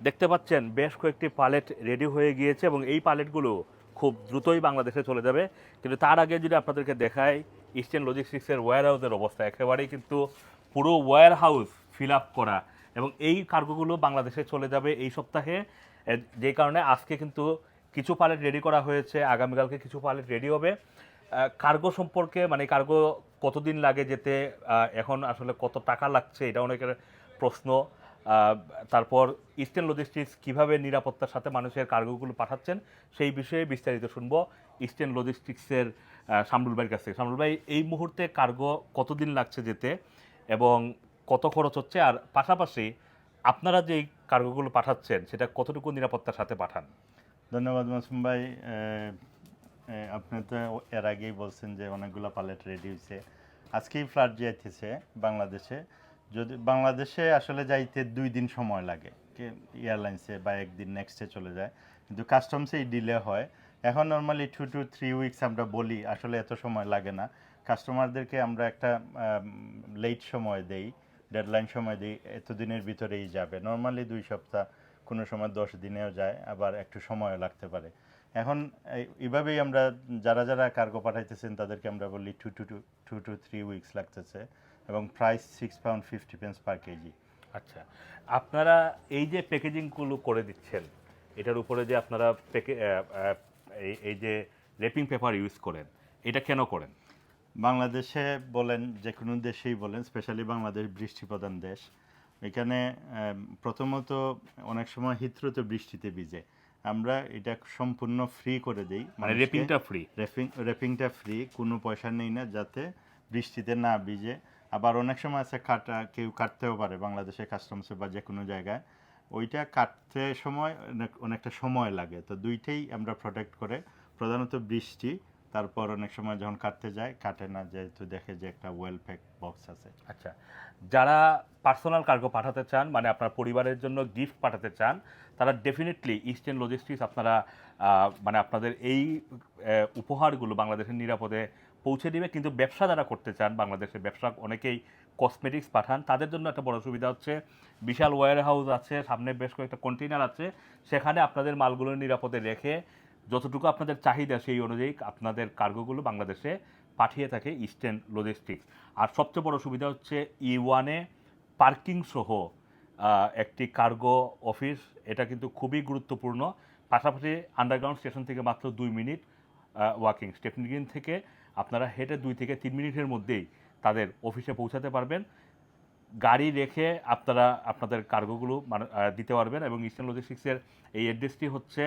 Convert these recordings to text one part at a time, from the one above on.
দেখতে পাচ্ছেন বেশ কয়েকটি পালেট রেডি হয়ে গিয়েছে এবং এই পালেটগুলো খুব দ্রুতই বাংলাদেশে চলে যাবে। কিন্তু তার আগে যদি আপনাদেরকে দেখাই ইস্টার্ন লজিস্টিক্সের ওয়্যার হাউসের অবস্থা। একেবারেই কিন্তু পুরো ওয়্যার হাউস ফিল আপ করা। এবং এই কার্গোগুলো বাংলাদেশে চলে যাবে এই সপ্তাহে। যে কারণে আজকে কিন্তু কিছু পালেট রেডি করা হয়েছে। আগামীকালকে কিছু পালেট রেডি হবে। কার্গো সম্পর্কে মানে কার্গো কতদিন লাগে যেতে এখন আসলে কত টাকা লাগছে, এটা অনেকের প্রশ্ন। তারপর ইস্টার্ন লজিস্টিক্স কীভাবে নিরাপত্তার সাথে মানুষের কার্গোগুলো পাঠাচ্ছেন, সেই বিষয়ে বিস্তারিত শুনব ইস্টার্ন লজিস্টিক্সের শামরুল ভাইয়ের কাছ থেকে। শামরুল ভাই, এই মুহূর্তে কার্গো কতদিন লাগছে যেতে এবং কত খরচ হচ্ছে? আর পাশাপাশি আপনারা যে কার্গোগুলো পাঠাচ্ছেন, সেটা কতটুকু নিরাপত্তার সাথে পাঠান? ধন্যবাদ মাসুম ভাই। আপনি তো এর আগেই বলছেন যে অনেকগুলো পালেট রেডি হয়েছে আজকেই ফ্লাইট যাইতেছে বাংলাদেশে। যদি বাংলাদেশে আসলে যাইতে দুই দিন সময় লাগে এয়ারলাইন্সে বা একদিন নেক্সটে চলে যায়, কিন্তু কাস্টমসেই ডিলে হয়। এখন normally two to three weeks আমরা বলি, আসলে এত সময় লাগে না। কাস্টমারদেরকে আমরা একটা লেট সময় দেই ডেডলাইন সময় দিই এতদিনের ভিতরেই যাবে। নর্মালি দুই সপ্তাহ, কোনো সময় দশ দিনেও যায়, আবার একটু সময়ও লাগতে পারে। এখন এই- এইভাবেই আমরা, যারা যারা কার্গো পাঠাইতেছেন, তাদেরকে আমরা বলি two two two two to three weeks লাগতেছে। এবং price six pound fifty pence per KG আচ্ছা আপনারা এই যে প্যাকেজিংগুলো করে দিচ্ছেন এটার উপরে যে আপনারা প্যাকে এই যে রেপিং পেপার ইউজ করেন এটা কেন করেন? বাংলাদেশে বলেন যে কোনো দেশেই বলেন স্পেশালি বাংলাদেশ বৃষ্টি প্রধান দেশ এখানে প্রথমত অনেক সময় হিত্রুতে বৃষ্টিতে ভিজে। আমরা এটা সম্পূর্ণ ফ্রি করে দিই মানে রেপিংটা ফ্রি রেপিং রেপিংটা ফ্রি কোনো পয়সা নেই না যাতে বৃষ্টিতে না ভিজে। আবার অনেক সময় আছে কাটা, কেউ কাটতেও পারে বাংলাদেশে কাস্টমসে বা যে কোনো জায়গায়। ওইটা কাটতে সময় অনেক, অনেকটা সময় লাগে। তো দুইটাই আমরা প্রোটেক্ট করে, প্রধানত বৃষ্টি, তারপর অনেক সময় যখন কাটতে যায়, কাটে না যেহেতু দেখে যে একটা ওয়েল প্যাক বক্স আছে। আচ্ছা যারা পার্সোনাল কার্গো পাঠাতে চান মানে আপনার পরিবারের জন্য গিফট পাঠাতে চান, তারা ডেফিনেটলি ইস্টার্ন লজিস্টিক্স আপনারা মানে আপনাদের এই উপহারগুলো বাংলাদেশের নিরাপদে পৌঁছে দিবে, কিন্তু ব্যবসা যারা করতে চান, বাংলাদেশের ব্যবসা অনেকেই কসমেটিক্স পাঠান, তাদের জন্য একটা বড় সুবিধা হচ্ছে বিশাল ওয়্যার হাউস আছে, সামনে বেশ কয়েকটা কন্টেনার আছে, সেখানে আপনাদের মালগুলো নিরাপদে রেখে যতটুকু আপনাদের চাহিদা সেই অনুযায়ী আপনাদের কার্গোগুলো বাংলাদেশে পাঠিয়ে থাকে ইস্টার্ন লজিস্টিক্স আর সবচেয়ে বড় সুবিধা হচ্ছে ই ওয়ানে পার্কিং সহ একটি কার্গো অফিস এটা কিন্তু খুবই গুরুত্বপূর্ণ। পাশাপাশি আন্ডারগ্রাউন্ড স্টেশন থেকে মাত্র দুই মিনিট ওয়াকিং স্টেপনি গ্রিন থেকে আপনারা হেঁটে দুই থেকে তিন মিনিটের মধ্যেই তাদের অফিসে পৌঁছাতে পারবেন। গাড়ি রেখে আপনারা আপনাদের কার্গোগুলো দিতে পারবেন এবং ইস্টার্ন লজিস্টিক্সের এই অ্যাড্রেসটি হচ্ছে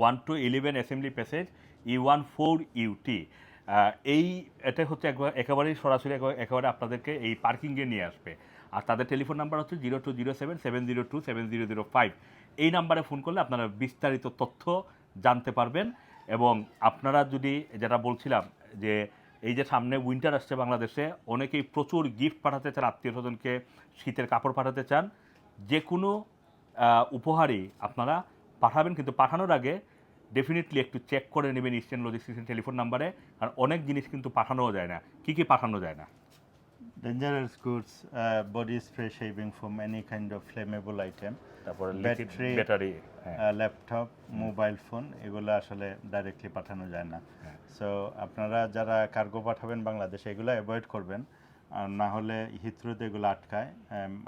one two eleven assembly passage E one four UT এই, এটা হচ্ছে একবার, একেবারেই সরাসরি একেবারে আপনাদেরকে এই পার্কিংয়ে নিয়ে আসবে। আর তাদের টেলিফোন নাম্বার হচ্ছে zero two zero seven seven zero two, seven zero zero five. এই নাম্বারে ফোন করলে আপনারা বিস্তারিত তথ্য জানতে পারবেন এবং আপনারা যদি, যেটা বলছিলাম যে এই যে সামনে উইন্টার আসছে বাংলাদেশে, অনেকেই প্রচুর গিফট পাঠাতে চান, আত্মীয় স্বজনকে শীতের কাপড় পাঠাতে চান। যে কোনো উপহারই আপনারা পাঠাবেন, কিন্তু পাঠানোর আগে ডেফিনেটলি একটু চেক করে নেবেন ইস্টার্ন লজিস্টিক্সের টেলিফোন নাম্বারে আর অনেক জিনিস কিন্তু পাঠানোও যায় না। কি কি পাঠানো যায় না? Dangerous goods body spray shaving from any kind of flammable item তারপরে ব্যাটারি হ্যাঁ। ল্যাপটপ মোবাইল ফোন এগুলো আসলে ডাইরেক্টলি পাঠানো যায় না। হ্যাঁ। সো আপনারা যারা কার্গো পাঠাবেন বাংলাদেশে এগুলো অ্যাভয়েড করবেন। আর না হলে হিথ্রোতে এগুলো আটকায়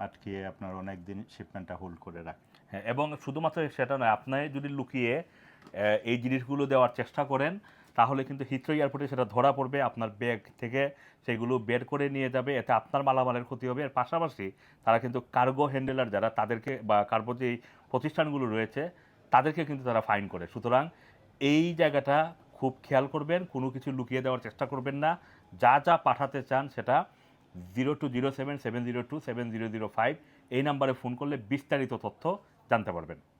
আটকিয়ে আপনার অনেক দিন শিপমেন্টটা হোল্ড করে রাখে। হ্যাঁ এবং শুধুমাত্র সেটা নয় আপনি যদি লুকিয়ে এই জিনিসগুলো দেওয়ার চেষ্টা করেন তাহলে কিন্তু হিথ্রো এয়ারপোর্টে সেটা ধরা পড়বে আপনার ব্যাগ থেকে। সেগুলো বের করে নিয়ে যাবে, এতে আপনার মালামালের ক্ষতি হবে। এর পাশাপাশি তারা কিন্তু কার্গো হ্যান্ডেলার যারা, তাদেরকে বা কার্গো যে প্রতিষ্ঠানগুলো রয়েছে, তাদেরকে কিন্তু তারা ফাইন করে। সুতরাং এই জায়গাটা খুব খেয়াল করবেন, কোনো কিছু লুকিয়ে দেওয়ার চেষ্টা করবেন না। যা যা পাঠাতে চান সেটা zero two zero seven seven zero two seven zero zero five এই নাম্বারে ফোন করলে বিস্তারিত তথ্য জানতে পারবেন।